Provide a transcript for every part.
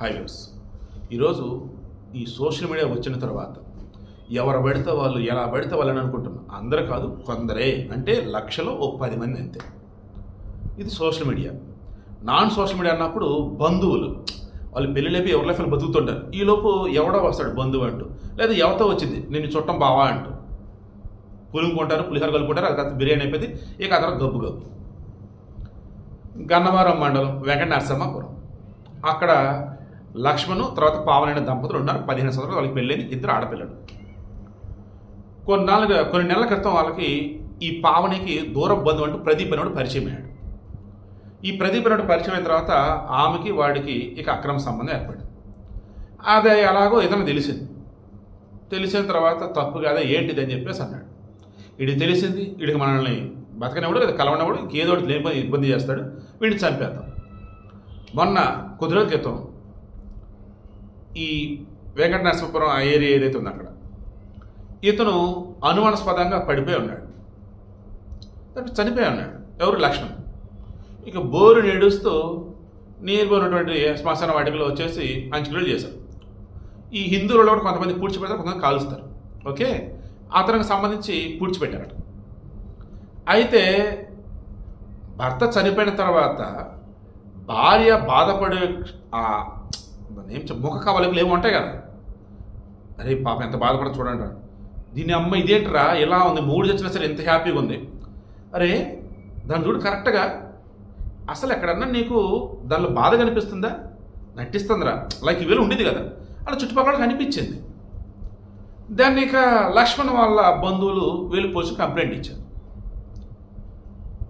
Hi views ఈరోజు ఈ social media వచ్చిన తర్వాత ఎవరు పడితే వాళ్ళు ఎలా పడితే వాళ్ళని అనుకుంటున్నాం. అందరూ కాదు కొందరే. అంటే లక్షలో ఓ పది మంది అంతే. ఇది social media non social media అన్నప్పుడు బంధువులు. వాళ్ళు పెళ్ళి లేపి ఎవరి లైఫ్లో బతుకుతుంటారు. ఈలోపు ఎవడో వస్తాడు బంధువు అంటూ. లేదా ఎవరితో వచ్చింది నేను చుట్టం బావా అంటూ. పులుముకుంటారు పులిహోర కలుపుకుంటారు అది తర్వాత బిర్యానీ అయిపోయింది ఇక ఆ తర్వాత గబ్బు గబ్బు. గన్నవరం మండలం వెంకట నరసింహాపురం. అక్కడ లక్ష్మణు తర్వాత పావనైన దంపతులు ఉన్నారు. పదిహేను సంవత్సరాలు వాళ్ళకి పెళ్ళైంది. ఇద్దరు ఆడపిల్లలు. కొన్నాళ్ళుగా కొన్ని నెలల క్రితం వాళ్ళకి ఈ పావనికి దూర బంధువు అంటూ ప్రదీప్ అనేవాడు పరిచయం అయ్యాడు. ఈ ప్రదీప్ అనేవాడు పరిచయం అయిన తర్వాత ఆమెకి వాడికి ఇక అక్రమ సంబంధం ఏర్పడింది. అదే ఎలాగో ఏదైనా తెలిసింది. తెలిసిన తర్వాత తప్పు కాదా ఏంటిది అని చెప్పేసి అన్నాడు. ఇది తెలిసింది వీడికి మనల్ని బతకనివాడు లేదా కలవనివాడు ఇంకేదో ఒకటి లేని ఇబ్బంది చేస్తాడు వీడిని చంపేద్దాం. మొన్న కొద్ది రోజుల క్రితం ఈ వెంకట నరసింహపురం ఆ ఏరియా ఏదైతే ఉందో అక్కడ. ఇతను అనుమానాస్పదంగా పడిపోయి ఉన్నాడు. చనిపోయి ఉన్నాడు. ఎవరు లక్ష్మణ్ ఇక బోరు నేడుస్తూ నీరు శ్మశాన వాటికలో వచ్చేసి అంచుకులు చేశారు. ఈ హిందువులలో కూడా కొంతమంది పూడ్చిపెడతారు కొంతమంది కాలుస్తారు. ఓకే? అతనికి సంబంధించి పూడ్చిపెట్టారట. అయితే భర్త చనిపోయిన తర్వాత భార్య బాధపడే దాన్ని ఏం ముఖ కవలికలు ఏమి ఉంటాయి కదా. అరే పాప ఎంత బాధపడ చూడండి రా. దీని అమ్మ ఇదేంట్రా? ఎలా ఉంది? మూడు చచ్చినా సరే ఎంత హ్యాపీగా ఉంది. అరే దాని చూడు కరెక్ట్గా అసలు ఎక్కడన్నా నీకు దానిలో బాధ కనిపిస్తుందా? నటిస్తుందిరా. లైక్ ఇవేళ ఉండేది కదా. అలా చుట్టుపక్కల కనిపించింది దాన్ని ఇక లక్ష్మణ్ వాళ్ళ బంధువులు వెళ్ళి పోసి కంప్లైంట్ ఇచ్చారు.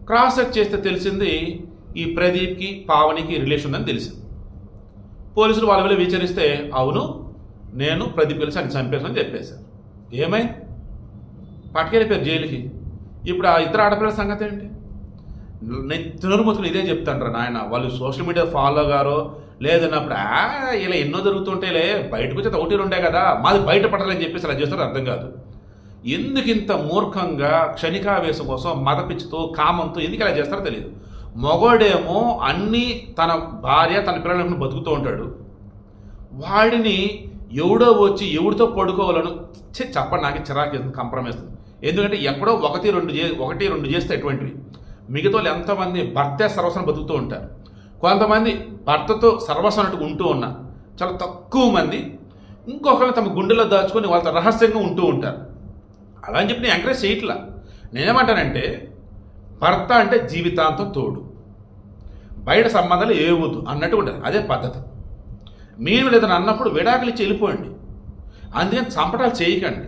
క్రాస్ చెక్ చేస్తే తెలిసింది ఈ ప్రదీప్కి పావనికి రిలేషన్ ఉందని తెలిసింది. పోలీసులు వాళ్ళ వెళ్ళి విచారిస్తే అవును నేను ప్రదీప్ కలిసి ఆయన చంపేసానని చెప్పేశాను ఏమై? పట్టుకెళ్ళిపోయారు జైలుకి. ఇప్పుడు ఆ ఇద్దరు ఆడపిల్లల సంగతి ఏంటి? నెత్తినరు ఇదే చెప్తాను నాయన. వాళ్ళు సోషల్ మీడియా ఫాలో గారో లేదన్నప్పుడు ఇలా ఎన్నో జరుగుతుంటేలే బయటకు వచ్చేది ఒకటి ఉండే కదా మాది బయట పడాలని చెప్పేసి అలా చేస్తారు అర్థం కాదు. ఎందుకు ఇంత మూర్ఖంగా క్షణికావేశం కోసం మదపిచ్చితో కామంతో ఎందుకు ఇలా చేస్తారో తెలియదు. మొగోడేమో అన్నీ తన భార్య తన పిల్లలను బతుకుతూ ఉంటాడు. వాడిని ఎవడో వచ్చి ఎవడితో పడుకోవాలను చెప్పండి నాకు చిరాకు కంప్రమైజ్ ఎందుకంటే ఎక్కడో ఒకటి రెండు చే ఒకటి రెండు చేస్తే ఎటువంటివి మిగతా వాళ్ళు ఎంతమంది భర్తే సర్వస్వం బతుకుతూ ఉంటారు. కొంతమంది భర్తతో సర్వస్వనట్టు ఉంటూ ఉన్నా చాలా తక్కువ మంది ఇంకొకరిని తమ గుండెలో దాచుకొని వాళ్ళతో రహస్యంగా ఉంటూ ఉంటారు. అలా అని చెప్పి నేను ఎంకరేజ్ చేయట్లా. నేనేమంటానంటే భర్త అంటే జీవితాంతం తోడు. బయట సంబంధాలు ఏవద్దు అన్నట్టు ఉంటుంది. అదే పద్ధతి. మీరు లేదని అన్నప్పుడు విడాకులు ఇచ్చి వెళ్ళిపోండి. అందుకని చంపటాలు చేయకండి.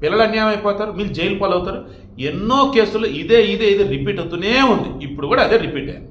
పిల్లలు అన్యాయం అయిపోతారు మీరు జైలు పాలవుతారు. ఎన్నో కేసులు ఇదే ఇదే ఇదే రిపీట్ అవుతూనే ఉంది. ఇప్పుడు కూడా అదే రిపీట్. అయింది